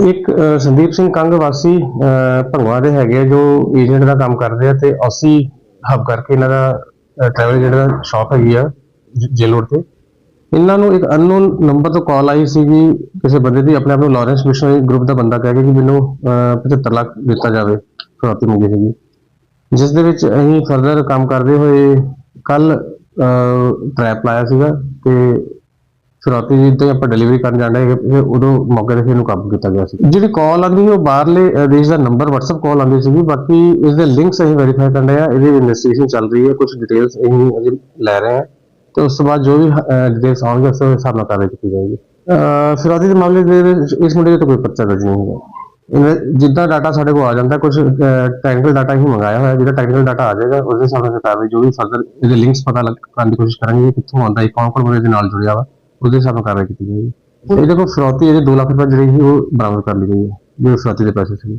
ਇੱਕ ਸੰਦੀਪ ਸਿੰਘ ਕੰਗ ਵਾਸੀ ਅਹ, ਦੇ ਹੈਗੇ ਜੋ ਏਜੰਟ ਦਾ ਕੰਮ ਕਰਦੇ ਆ ਤੇ ਅਸੀਂ ਹੱਬ ਕਰਕੇ ਇਹਨਾਂ ਦਾ ਟਰੈਵਲ ਏਜੰਟ ਸ਼ਾਪ ਹੈਗੀ ਆ ਜੇਲ ਤੇ। ਇਹਨਾਂ ਨੂੰ ਇੱਕ ਅਨਨੋਨ ਨੰਬਰ ਤੋਂ ਕਾਲ ਆਈ ਸੀਗੀ ਕਿਸੇ ਬੰਦੇ ਦੀ ਆਪਣੇ ਆਪ ਨੂੰ ਲਾਰੈਂਸ ਮਿਸ਼ਨਰੀ ਗਰੁੱਪ ਦਾ ਬੰਦਾ ਕਹਿ ਕੇ ਕਿ ਮੈਨੂੰ ਅਹ, 75 ਲੱਖ ਦਿੱਤਾ ਜਾਵੇ ਫਰੋਤੀ ਮੰਗੀ ਸੀਗੀ ਜਿਸ ਦੇ ਵਿੱਚ ਅਸੀਂ ਫਰਦਰ ਕੰਮ ਕਰਦੇ ਹੋਏ ਕੱਲ ਟਰੈਪ ਲਾਇਆ ਸੀਗਾ ਤੇ ਫਿਰੌਤੀ ਦੀ ਤੇ ਆਪਾਂ ਡਿਲੀਵਰੀ ਕਰਨ ਜਾਂਦੇ ਹੈਗੇ ਫਿਰ ਉਦੋਂ ਮੌਕੇ ਤੇ ਇਹਨੂੰ ਕਾਬੂ ਕੀਤਾ ਗਿਆ ਸੀ। ਜਿਹੜੀ ਕਾਲ ਆਂਦੀ ਉਹ ਬਾਹਰਲੇ ਦੇਸ਼ ਦਾ ਨੰਬਰ WhatsApp ਕਾਲ ਆਂਦੀ ਸੀਗੀ ਬਾਕੀ ਇਸ ਦੇ ਲਿੰਕਸ ਅਸੀਂ ਵੈਰੀਫਾਈ ਕਰਨ ਰਹੇ ਆ ਇਹਦੀ ਇਨਵੈਸਟੀਗੇਸ਼ਨ ਚੱਲ ਰਹੀ ਹੈ ਕੁਝ ਡਿਟੇਲਸ ਅਸੀਂ ਅਜੇ ਲੈ ਰਹੇ ਹਾਂ। ਤੇ ਉਸ ਤੋਂ ਬਾਅਦ ਜੋ ਵੀ ਡਿਟੇਲਸ ਆਉਣਗੇ ਉਸ ਦੇ ਹਿਸਾਬ ਨਾਲ ਕਾਰਵਾਈ ਕੀਤੀ ਜਾਏਗੀ। ਫਿਰੌਤੀ ਦੇ ਮਾਮਲੇ ਦੇ ਇਸ ਮੁੰਡੇ ਤਾਂ ਕੋਈ ਪਰਚਾ ਦਰਜ ਨਹੀਂ ਇਹਨੇ- ਜਿੱਦਾਂ ਡਾਟਾ ਸਾਡੇ ਕੋਲ ਆ ਜਾਂਦਾ ਕੁਝ ਟੈਕਨੀਕਲ ਡਾਟਾ ਹੀ ਮੰਗਾਇਆ ਹੋਇਆ ਜਿਹੜਾ ਟੈਕਨੀਕਲ ਡਾਟਾ ਆ ਜਾਏਗਾ ਉਸ ਦੇ ਹਿਸਾਬ ਨਾਲ ਜੋ ਵੀ ਫਰਦਰ ਇਹਦੇ ਲਿੰਕਸ ਪਤਾ ਕਰਨ ਦੀ ਕੋਸ਼ਿਸ਼ ਕਰਾਂਗੇ ਕਿੱਥੋਂ ਆਉਂਦਾ ਹੈ ਕੌਣ ਕੌਣ ਬੰਦੇ ਦੇ ਨਾਲ ਜੁੜਿਆ ਵਾ। ਉਹਦੇ ਹਿਸਾਬ ਨਾਲ ਕਾਰਵਾਈ ਕੀਤੀ ਜਾਏਗੀ ਇਹਦੇ ਕੋਲ ਫਰੌਤੀ ਇਹਦੇ 2 ਲੱਖ ਰੁਪਏ ਜਿਹੜੀ ਸੀ ਉਹ ਬਰਾਮਦ ਕਰ ਲਈ ਗਈ ਹੈ ਜੋ ਫਰੌਤੀ ਦੇ ਪੈਸੇ ਸੀ